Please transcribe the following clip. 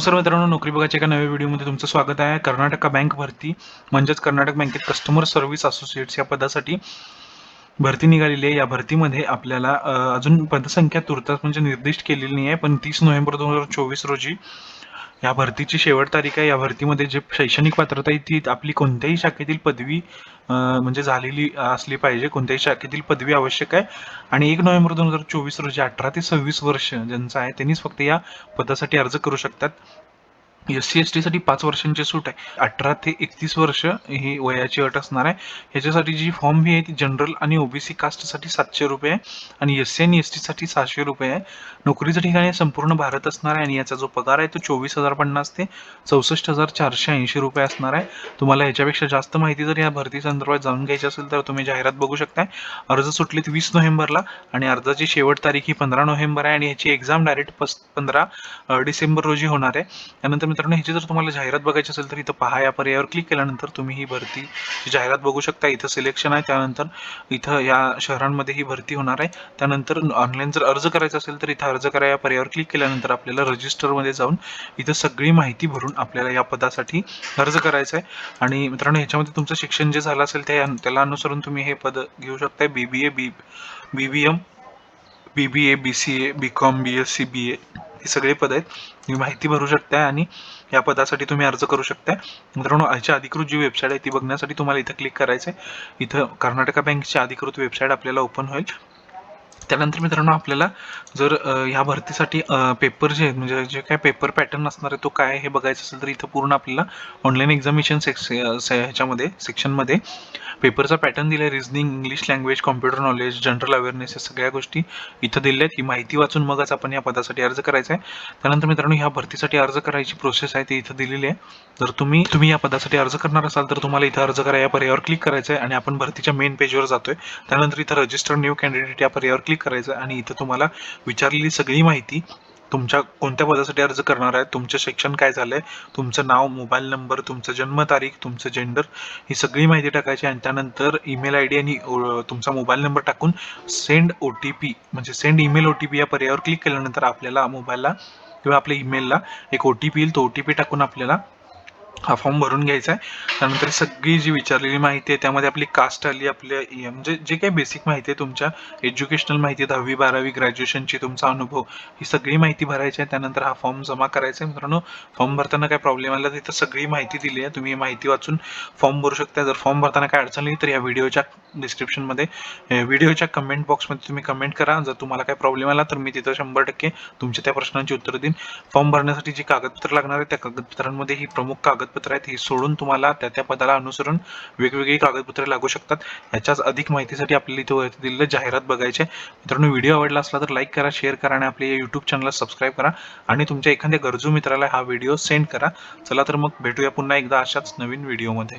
नमस्कार मित्रांनो नोकरी बघायच्या एका नव्या व्हिडिओमध्ये तुमचं स्वागत आहे. कर्नाटका बँक भरती म्हणजेच कर्नाटक बँकेत कस्टमर सर्व्हिस असोसिएट्स या पदासाठी भरती निघालेली आहे. या भरतीमध्ये आपल्याला अजून पदसंख्या तुर्तास म्हणजे निर्दिष्ट केलेली नाही आहे पण तीस नोव्हेंबर दोन हजार चोवीस रोजी या भरतीची शेवट तारीख आहे. या भरतीमध्ये जे शैक्षणिक पात्रता आहे ती आपली कोणत्याही शाखेतील पदवी म्हणजे झालेली असली पाहिजे. कोणत्याही शाखेतील पदवी आवश्यक आहे. आणि एक नोव्हेंबर दोन हजार चोवीस रोजी अठरा ते सव्वीस वर्ष ज्यांचं आहे त्यांनीच फक्त या पदासाठी अर्ज करू शकतात. एस सी एस टीसाठी पाच वर्षांची सूट आहे. अठरा ते एकतीस वर्ष ही वयाची अट असणार आहे. ह्याच्यासाठी जी फॉर्म फी आहे ती जनरल आणि ओबीसी कास्टसाठी सातशे रुपये आहे आणि एस सी आणि एस टीसाठी सहाशे रुपये आहे. नोकरीचं ठिकाणी संपूर्ण भारत असणार आहे आणि याचा जो पगार आहे तो चोवीस हजार पन्नास ते चौसष्ट हजार चारशे ऐंशी रुपये असणार आहे. तुम्हाला याच्यापेक्षा जास्त माहिती जर या भरती संदर्भात जाणून घ्यायची असेल तर तुम्ही जाहिरात बघू शकताय. अर्ज सुटलेत वीस नोव्हेंबरला आणि अर्जाची शेवट तारीख ही पंधरा नोव्हेंबर आहे आणि ह्याची एक्झाम डायरेक्ट पस पंधरा डिसेंबर रोजी होणार आहे. त्यानंतर मित्रांनो ह्याची जर तुम्हाला जाहिरात बघायची असेल तर इथं पहा या पर्यायावर क्लिक केल्यानंतर तुम्ही ही भरती जाहिरात बघू शकता. इथं सिलेक्शन आहे त्यानंतर इथं या शहरांमध्ये ही भरती होणार आहे. त्यानंतर ऑनलाईन जर अर्ज करायचा असेल तर इथं अर्ज करा या पर्यायावर क्लिक केल्यानंतर आपल्याला रजिस्टरमध्ये जाऊन इथं सगळी माहिती भरून आपल्याला या पदासाठी अर्ज करायचा आहे. आणि मित्रांनो ह्याच्यामध्ये तुमचं शिक्षण जे झालं असेल त्या त्याला अनुसरून तुम्ही हे पद घेऊ शकताय. B B A B B B M B B A B C A B com B S C B A ही सगळे पद आहेत. तुम्ही माहिती भरू शकताय आणि या पदासाठी तुम्ही अर्ज करू शकताय. मित्रांनो ह्याची अधिकृत जी वेबसाईट आहे ती बघण्यासाठी तुम्हाला इथं क्लिक करायचं आहे इथं कर्नाटका बँकची अधिकृत वेबसाईट आपल्याला ओपन होईल. त्यानंतर मित्रांनो आपल्याला जर ह्या भरतीसाठी पेपर जे आहेत म्हणजे जे काय पेपर पॅटर्न असणार आहे तो काय हे बघायचं असेल तर इथं पूर्ण आपल्याला ऑनलाईन एक्झामिनेशन सेक्स ह्याच्यामध्ये सेक्शनमध्ये पेपरचा पॅटर्न दिला आहे reasoning English language computer knowledge general awareness या सगळ्या गोष्टी इथं दिल्या आहेत ही माहिती वाचून मगच आपण या पदासाठी अर्ज करायचा आहे. त्यानंतर मित्रांनो ह्या भरतीसाठी अर्ज करायची प्रोसेस आहे ती इथं दिलेली आहे. जर तुम्ही तुम्ही या पदासाठी अर्ज करणार असाल तर तुम्हाला इथं अर्ज करा या पर्यायावर क्लिक करायचं आहे आणि आपण भरतीच्या मेन पेजवर जातोय. त्यानंतर इथं रजिस्टर न्यू कॅन्डिडेट या पर्यायावर क्लिक करायचं आणि इथं तुम्हाला विचारलेली सगळी माहिती तुमच्या कोणत्या पदासाठी अर्ज करणार आहे तुमचं शिक्षण काय झालंय तुमचं नाव मोबाईल नंबर तुमचं जन्मतारीख तुमचं जेंडर ही सगळी माहिती टाकायची आणि त्यानंतर ईमेल आय डी आणि तुमचा मोबाईल नंबर टाकून सेंड ओ टी पी म्हणजे send email O T P या पर्यायावर क्लिक केल्यानंतर आपल्याला मोबाईलला किंवा आपल्या ईमेलला एक ओ टी पी येईल तो ओ टी पी टाकून आपल्याला हा फॉर्म भरून घ्यायचा आहे त्यानंतर सगळी जी विचारलेली माहिती आहे त्यामध्ये आपली कास्ट आली आपल्या म्हणजे जे काही बेसिक माहिती आहे तुमच्या एज्युकेशनल माहिती दहावी बारावी ग्रॅज्युएशनची तुमचा अनुभव ही सगळी माहिती भरायची आहे त्यानंतर हा फॉर्म जमा करायचा आहे मित्रांनो फॉर्म भरताना काय प्रॉब्लेम आला तर इथं सगळी माहिती दिली आहे तुम्ही माहिती वाचून फॉर्म भरू शकता जर फॉर्म भरताना काय अडचण आली तर या व्हिडिओच्या डिस्क्रिप्शनमध्ये व्हिडिओच्या कमेंट बॉक्समध्ये तुम्ही कमेंट करा. जर तुम्हाला काय प्रॉब्लेम आला तर मी तिथं शंभर टक्के तुमच्या त्या प्रश्नांची उत्तर देईन. फॉर्म भरण्यासाठी जी कागदपत्र लागणार आहे त्या कागदपत्रांमध्ये ही प्रमुख कागद कागदपत्र आहेत ही सोडून तुम्हाला त्या त्या पदाला अनुसरून वेगवेगळी कागदपत्रे लागू शकतात. याच्याच अधिक माहितीसाठी आपल्याला इथे वरती दिलेलं जाहिरात बघायचे मित्रांनो व्हिडिओ आवडला असला तर लाईक करा शेअर करा आणि आपल्या युट्यूब चॅनलला सबस्क्राईब करा आणि तुमच्या एखाद्या गरजू मित्राला हा व्हिडिओ सेंड करा. चला तर मग भेटूया पुन्हा एकदा अशाच नवीन व्हिडिओमध्ये